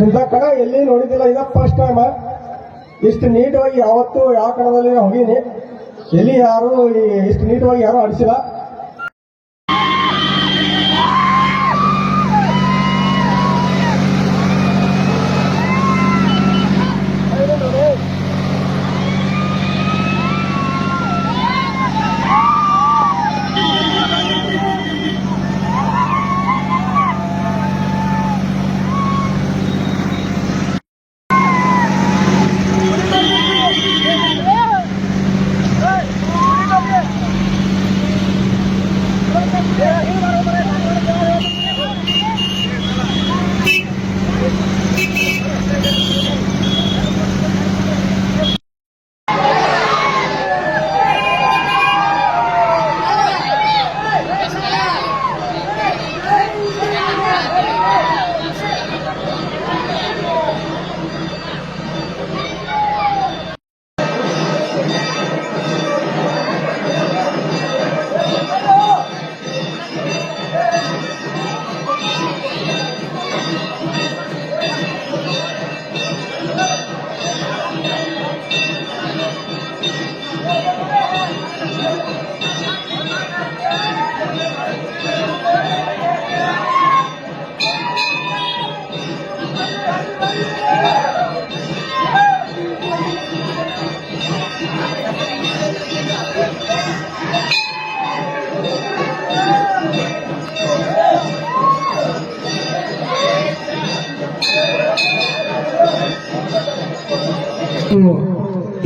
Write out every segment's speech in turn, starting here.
ಇಂಥ ಕಡೆ ಎಲ್ಲಿ ನೋಡಿದ್ದಿಲ್ಲ. ಇದ ಫಸ್ಟ್ ಟೈಮ್ ಇಷ್ಟು ನೀಟವಾಗಿ ಯಾವತ್ತು ಯಾವ ಕಣದಲ್ಲಿ ಹೋಗೀನಿ. ಎಲ್ಲಿ ಯಾರು ಇಷ್ಟು ನೀಟವಾಗಿ ಯಾರು ಆಡಿಸಿಲ್ಲ.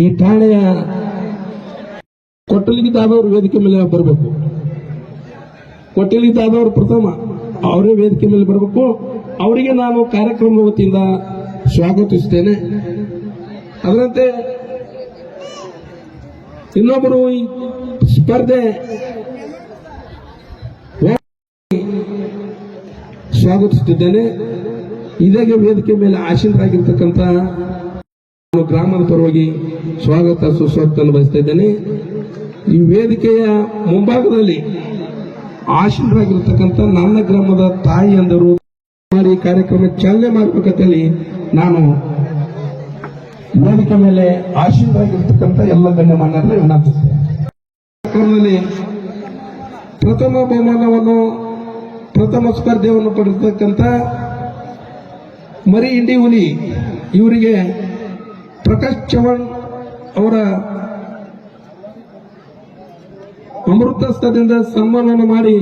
ಈ ಠಾಣೆಯ ಕೊಟ್ಟಲಿಗಿದ್ದಾದವರು ವೇದಿಕೆ ಮೇಲೆ ಬರಬೇಕು. ಕೊಟ್ಟಲಿಗಿದ್ದಾದವರು ಪ್ರಥಮ, ಅವರೇ ವೇದಿಕೆ ಮೇಲೆ ಬರಬೇಕು. ಅವರಿಗೆ ನಾನು ಕಾರ್ಯಕ್ರಮದ ವತಿಯಿಂದ ಸ್ವಾಗತಿಸುತ್ತೇನೆ ಅದರಂತೆ ಇನ್ನೊಬ್ಬರು ಈ ಸ್ಪರ್ಧೆ ಸ್ವಾಗತಿಸುತ್ತಿದ್ದೇನೆ. ಇದಾಗೆ ವೇದಿಕೆ ಮೇಲೆ ಆಸೀನರಾಗಿರ್ತಕ್ಕಂಥ ನಾನು ಗ್ರಾಮದ ಪರವಾಗಿ ಸ್ವಾಗತ ಸುಸ್ವಾಗತ ಬಯಸ್ತಾ ಇದ್ದೇನೆ. ಈ ವೇದಿಕೆಯ ಮುಂಭಾಗದಲ್ಲಿ ಆಶೀನರಾಗಿರ್ತಕ್ಕಂಥ ನನ್ನ ಗ್ರಾಮದ ತಾಯಿ ಅಂದರು. ಈ ಕಾರ್ಯಕ್ರಮ ಚಾಲನೆ ಮಾಡಬೇಕಂತೇಳಿ ನಾನು ವೇದಿಕೆ ಮೇಲೆ ಆಶೀನರಾಗಿರ್ತಕ್ಕಂಥ ಎಲ್ಲ ಗಣ್ಯಮಾನ್ಯರನ್ನ ವಿನಂತಿಸ್ತೇನೆ. ಪ್ರಥಮ ಬಹುಮಾನವನ್ನು, ಪ್ರಥಮ ಸ್ಪರ್ಧೆಯನ್ನು ಪಡೆದಿರ್ತಕ್ಕಂಥ ಮರಿ ಇಂಡಿ ಹುಲಿ ಇವರಿಗೆ ಪ್ರಕಾಶ್ ಚವ್ಹಾಣ್ ಅವರ ಅಮೃತಸ್ಥದಿಂದ ಸನ್ಮಾನವನ್ನು ಮಾಡಿ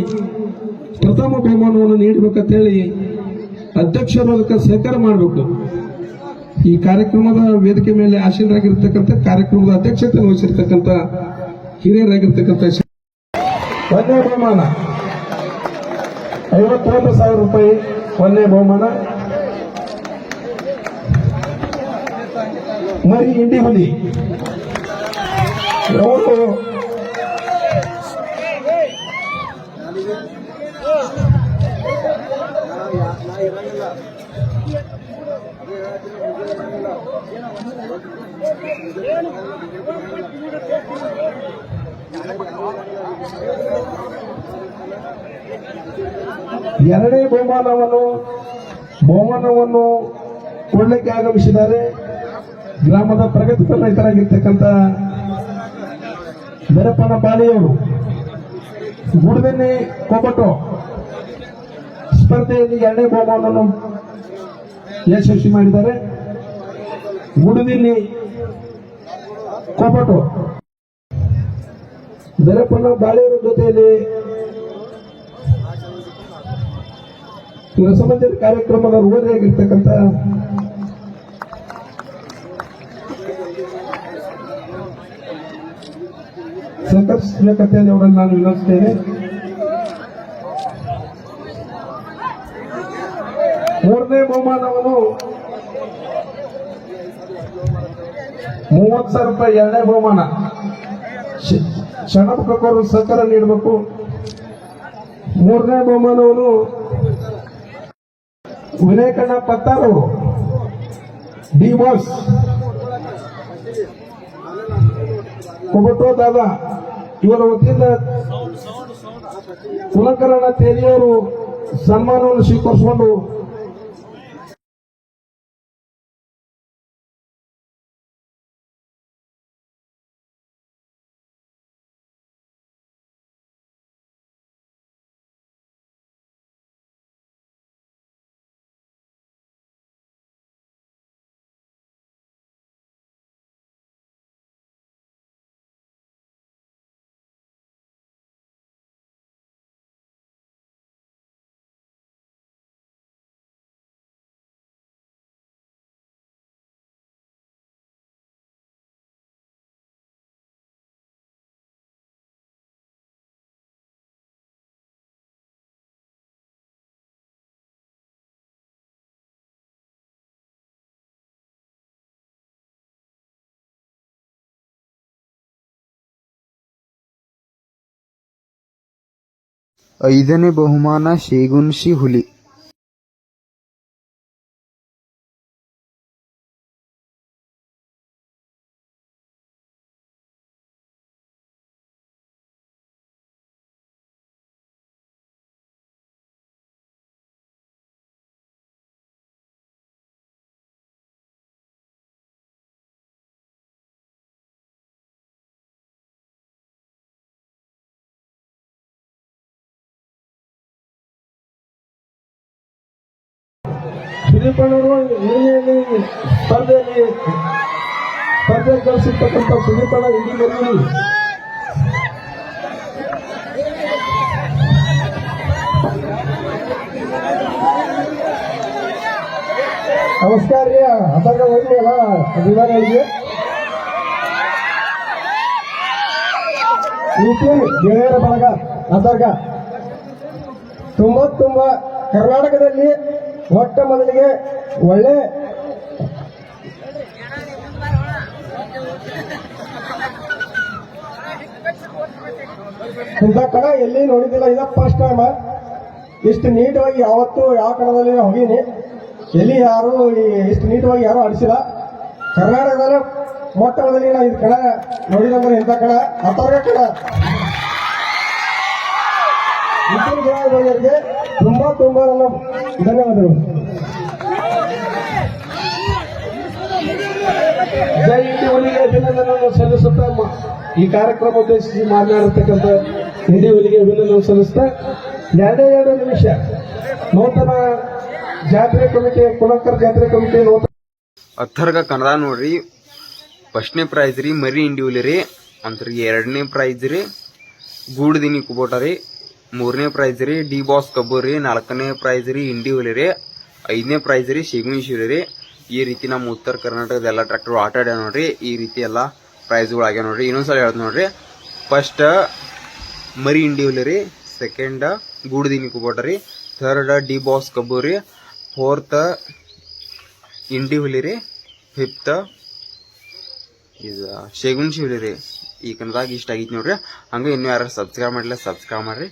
ಪ್ರಥಮ ಬಹುಮಾನವನ್ನು ನೀಡಬೇಕಂತ ಹೇಳಿ ಅಧ್ಯಕ್ಷರು ಅದಕ್ಕೆ ಸಹಕಾರ ಮಾಡಬೇಕು. ಈ ಕಾರ್ಯಕ್ರಮದ ವೇದಿಕೆ ಮೇಲೆ ಆಶೀನರಾಗಿರ್ತಕ್ಕಂಥ ಕಾರ್ಯಕ್ರಮದ ಅಧ್ಯಕ್ಷತೆ ವಹಿಸಿರ್ತಕ್ಕಂಥ ಹಿರಿಯರಾಗಿರ್ತಕ್ಕಂಥ ಒಂದನೇ ಬಹುಮಾನ. ಐವತ್ತೊಂದು ಸಾವಿರ ರೂಪಾಯಿ ಒಂದನೇ ಬಹುಮಾನ. ಮರಿ ಇಂಡಿ ಹುಲಿ. ಅವರು ಎರಡನೇ ಬಹುಮಾನವನ್ನು ಬಹುಮಾನವನ್ನು ಕೊಡಲಿಕ್ಕೆ ಆಗಮಿಸಿದ್ದಾರೆ. ಗ್ರಾಮದ ಪ್ರಗತಿಪರ ರೈತರಾಗಿರ್ತಕ್ಕಂಥ ಬೆರಪನ ಬಾಳಿಯವರು ಗುಡದೆನ್ನೆ ಕೊಬ್ಬಟ್ಟು ಸ್ಪರ್ಧೆಯಲ್ಲಿ ಎರಡನೇ ಬಹುಮಾನವನ್ನು ಯಶಸ್ವಿ ಮಾಡಿದ್ದಾರೆ. ಗುಡದಿಲ್ಲಿ ಕೊಬ್ಬಟ್ಟು ಬೆರಪನ ಬಾಳಿಯವರ ಜೊತೆಯಲ್ಲಿ ರಸಮಂಜರಿ ಕಾರ್ಯಕ್ರಮದ ರೂಢಿಯಾಗಿರ್ತಕ್ಕಂಥ ಸಂಕರ್ಷಕತೆಯಲ್ಲಿ ಅವರನ್ನು ನಾನು ವಿನಂತಿಸ್ತೇನೆ. ಮೂರನೇ ಬಹುಮಾನವನ್ನು ಮೂವತ್ತು ಸಾವಿರ ರೂಪಾಯಿ, ಎರಡನೇ ಬಹುಮಾನ. ಕ್ಷಣಮುಖಕ್ಕವರು ಸಹಕಾರ ನೀಡಬೇಕು. ಮೂರನೇ ಬಹುಮಾನವನ್ನು ವಿನಾಯಕಣ್ಣ ಪತ್ತಾರು. ಡಿ ಬಾಸ್ ಕೊಬಟೋ ದಾದಾ. ಇವರ ವತಿಯಿಂದ ಕುಲಕರಣ ತೇಲಿಯವರು ಸನ್ಮಾನವನ್ನು ಸ್ವೀಕರಿಸಿಕೊಂಡು ಐದನೇ ಬಹುಮಾನ ಶೇಗುನ್ಶಿ ಹುಲಿ ಸುದೀಪಣ್ಣವರು ಹಿರಿಯಲ್ಲಿ ಸ್ಪರ್ಧೆಯಲ್ಲಿ ಸ್ಪರ್ಧೆ ಗಳಿಸಿರ್ತಕ್ಕಂಥ ಸುದೀಪಣ್ಣ ಇಲ್ಲಿ ನಮಸ್ಕಾರ ರೀ ಅದಾಗ ಹೋಗ್ಲಿ ಅಲ್ಲ ಅಭಿಮಾನಿಗಳಿಗೆ ನೀತಿ ಗೆಳೆಯರ ಬಳಗ ಅದಾಗ ತುಂಬಾ ತುಂಬಾ ಕರ್ನಾಟಕದಲ್ಲಿ ಮೊಟ್ಟ ಮೊದಲಿಗೆ ಒಳ್ಳೆ ಇಂಥ ಕಣ ಎಲ್ಲಿ ನೋಡಿದ್ದಿಲ್ಲ? ಇದ ಫಸ್ಟ್ ಟೈಮ್ ಇಷ್ಟು ನೀಟವಾಗಿ ಯಾವತ್ತು ಯಾವ ಕಣದಲ್ಲಿ ಹೋಗೀನಿ. ಎಲ್ಲಿ ಯಾರು ಇಷ್ಟು ನೀಟವಾಗಿ ಯಾರು ಆಡಿಸಿಲ್ಲ. ಕರ್ನಾಟಕದಲ್ಲೇ ಮೊಟ್ಟ ಮೊದಲಿಗೆ ಇದು ಕಣ ನೋಡಿದಂದ್ರೆ ಇಂಥ ಕಣ? ಅಥರ್ಗ ಕಣ. ಇಬ್ಬರು ಗೆಳೆಯರಿಗೆ ತುಂಬಾ ತುಂಬಾ ನನ್ನ ಧನ್ಯವಾದಗಳು. ಜೈ ಹುಲಿಗೆ ಅಭಿನಂದನೆಯನ್ನು ಸಲ್ಲಿಸುತ್ತಾ ಈ ಕಾರ್ಯಕ್ರಮ ಉದ್ದೇಶಿಸಿ ಮಾತನಾಡಿರ್ತಕ್ಕಂಥ ಹಿಂದಿ ಹುಲಿಗೆ ಅಭಿನಂದನೆ ಸಲ್ಲಿಸ್ತಾ ಎರಡೇ ಎರಡು ನಿಮಿಷ. ನೂತನ ಜಾತ್ರೆ ಕಮಿಟಿ ಕುಲಕರ್ ಜಾತ್ರೆ ಕಮಿಟಿ ನೂತನ ಅಥರ್ಗ ಕನ್ನಡ ನೋಡ್ರಿ. ಫಸ್ಟ್ನೇ ಪ್ರೈಸ್ ರೀ, ಮರಿ ಇಂಡಿವಿಲಿ ರೀ. ಅಂತ್ರಿ ಎರಡನೇ ಪ್ರೈಸ್ ರೀ. ಗೂಡ್ದಿನಿ ಕುಬೋಟ ರೀ. ಮೂರನೇ ಪ್ರೈಸ್ ರೀ ಡಿ ಬಾಸ್ ಕಬ್ಬು ರೀ, ನಾಲ್ಕನೇ ಪ್ರೈಸ್ ರೀ ಇಂಡಿವಿಲಿ ರೀ, ಐದನೇ ಪ್ರೈಸ್ ರೀ ಶಿಗುಣಿಶಿರಿ ರೀ. ಈ ರೀತಿ ನಮ್ಮ ಉತ್ತರ ಕರ್ನಾಟಕದ ಎಲ್ಲ ಟ್ರ್ಯಾಕ್ಟರ್ ಆಟ ಆಡ್ಯಾವ ನೋಡ್ರಿ, ಈ ರೀತಿ ಎಲ್ಲ ಪ್ರೈಸ್ಗಳು ಆಗ್ಯಾವ ನೋಡ್ರಿ. ಇನ್ನೊಂದ್ಸಲ ಹೇಳ್ದು ನೋಡ್ರಿ ಫಸ್ಟ್ ಮರಿ ಇಂಡಿವಿಲಿ ರೀ ಸೆಕೆಂಡ್ ಗೂಡ್ದಿನಿ ಕುಬೋಟ ರೀ ಥರ್ಡ್ ಡಿ ಬಾಸ್ ಕಬ್ಬು ರೀ ಫೋರ್ತ್ ಇಂಡಿ ಹುಲಿ ರೀ ಫಿಫ್ತ್ ಇದು ಶೇಗುಣ್ ಶಿವಲಿ ರೀ. ಈ ಇಷ್ಟ ಆಗೈತಿ ನೋಡ್ರಿ. ಹಂಗೆ ಇನ್ನೂ ಯಾರು ಸಬ್ಸ್ಕ್ರೈಬ್ ಮಾಡಿಲ್ಲ ಸಬ್ಸ್ಕ್ರೈಬ್ ಮಾಡ್ರಿ.